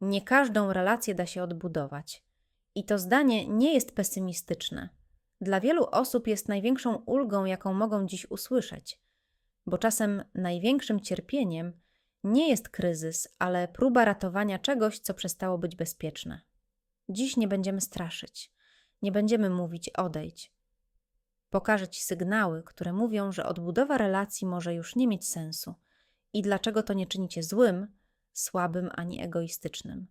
Nie każdą relację da się odbudować. I to zdanie nie jest pesymistyczne. Dla wielu osób jest największą ulgą, jaką mogą dziś usłyszeć, bo czasem największym cierpieniem nie jest kryzys, ale próba ratowania czegoś, co przestało być bezpieczne. Dziś nie będziemy straszyć, nie będziemy mówić odejdź. Pokażę Ci sygnały, które mówią, że odbudowa relacji może już nie mieć sensu i dlaczego to nie czyni Cię złym, słabym ani egoistycznym.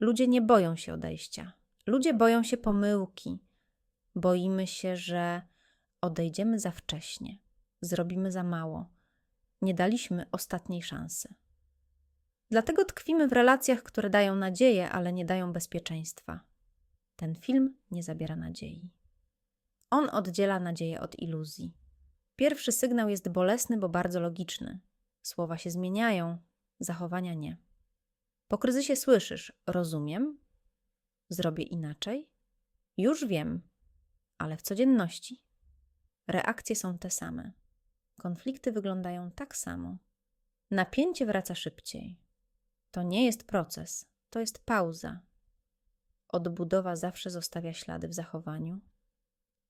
Ludzie nie boją się odejścia. Ludzie boją się pomyłki. Boimy się, że odejdziemy za wcześnie, zrobimy za mało, nie daliśmy ostatniej szansy. Dlatego tkwimy w relacjach, które dają nadzieję, ale nie dają bezpieczeństwa. Ten film nie zabiera nadziei. On oddziela nadzieję od iluzji. Pierwszy sygnał jest bolesny, bo bardzo logiczny. Słowa się zmieniają, zachowania nie. Po kryzysie słyszysz: Rozumiem, zrobię inaczej, już wiem, ale w codzienności. Reakcje są te same. Konflikty wyglądają tak samo. Napięcie wraca szybciej. To nie jest proces, to jest pauza. Odbudowa zawsze zostawia ślady w zachowaniu.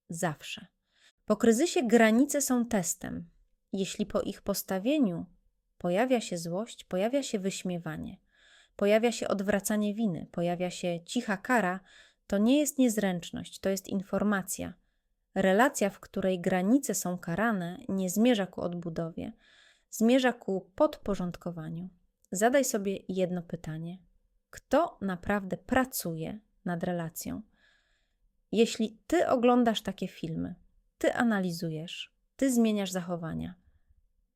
Zawsze. Po kryzysie granice są testem. Jeśli po ich postawieniu pojawia się złość, pojawia się wyśmiewanie, pojawia się odwracanie winy, pojawia się cicha kara, to nie jest niezręczność, to jest informacja. Relacja, w której granice są karane, nie zmierza ku odbudowie, zmierza ku podporządkowaniu. Zadaj sobie jedno pytanie: kto naprawdę pracuje nad relacją? Jeśli ty oglądasz takie filmy, ty analizujesz, ty zmieniasz zachowania,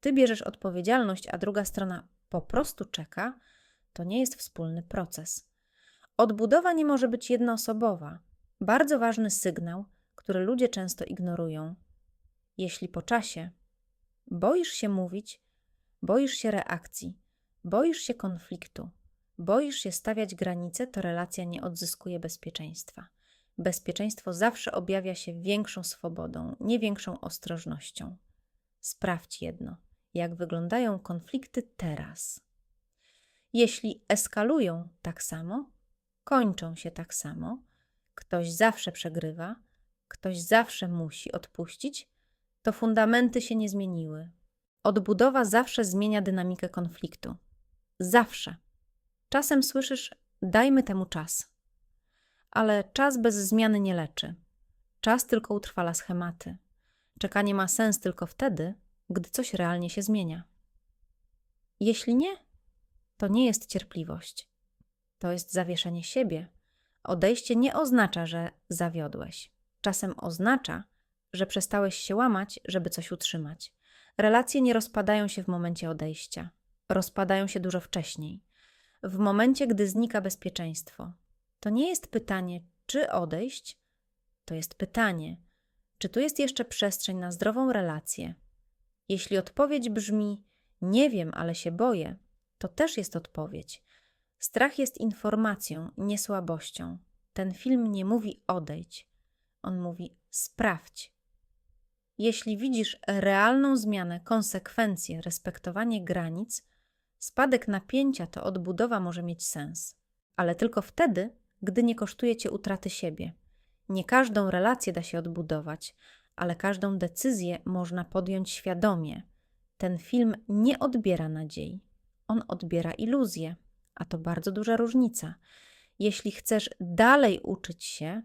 ty bierzesz odpowiedzialność, a druga strona po prostu czeka, to nie jest wspólny proces. Odbudowa nie może być jednoosobowa. Bardzo ważny sygnał, który ludzie często ignorują. Jeśli po czasie boisz się mówić, boisz się reakcji, boisz się konfliktu, boisz się stawiać granice, to relacja nie odzyskuje bezpieczeństwa. Bezpieczeństwo zawsze objawia się większą swobodą, nie większą ostrożnością. Sprawdź jedno: jak wyglądają konflikty teraz. Jeśli eskalują tak samo, kończą się tak samo, ktoś zawsze przegrywa, ktoś zawsze musi odpuścić, to fundamenty się nie zmieniły. Odbudowa zawsze zmienia dynamikę konfliktu. Zawsze. Czasem słyszysz, dajmy temu czas. Ale czas bez zmiany nie leczy. Czas tylko utrwala schematy. Czekanie ma sens tylko wtedy, gdy coś realnie się zmienia. Jeśli nie, to nie jest cierpliwość. To jest zawieszenie siebie. Odejście nie oznacza, że zawiodłeś. Czasem oznacza, że przestałeś się łamać, żeby coś utrzymać. Relacje nie rozpadają się w momencie odejścia, rozpadają się dużo wcześniej, w momencie, gdy znika bezpieczeństwo. To nie jest pytanie, czy odejść, to jest pytanie, czy tu jest jeszcze przestrzeń na zdrową relację. Jeśli odpowiedź brzmi: Nie wiem, ale się boję, to też jest odpowiedź. Strach jest informacją, nie słabością. Ten film nie mówi odejdź, on mówi sprawdź. Jeśli widzisz realną zmianę, konsekwencje, respektowanie granic, spadek napięcia to odbudowa może mieć sens, ale tylko wtedy, gdy nie kosztuje cię utraty siebie. Nie każdą relację da się odbudować, ale każdą decyzję można podjąć świadomie. Ten film nie odbiera nadziei, on odbiera iluzję, a to bardzo duża różnica. Jeśli chcesz dalej uczyć się,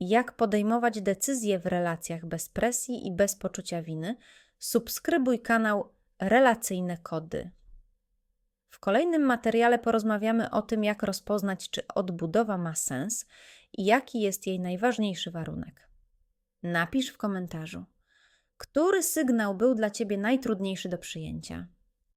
jak podejmować decyzje w relacjach bez presji i bez poczucia winy, subskrybuj kanał Relacyjne Kody. W kolejnym materiale porozmawiamy o tym, jak rozpoznać, czy odbudowa ma sens i jaki jest jej najważniejszy warunek. Napisz w komentarzu, który sygnał był dla Ciebie najtrudniejszy do przyjęcia.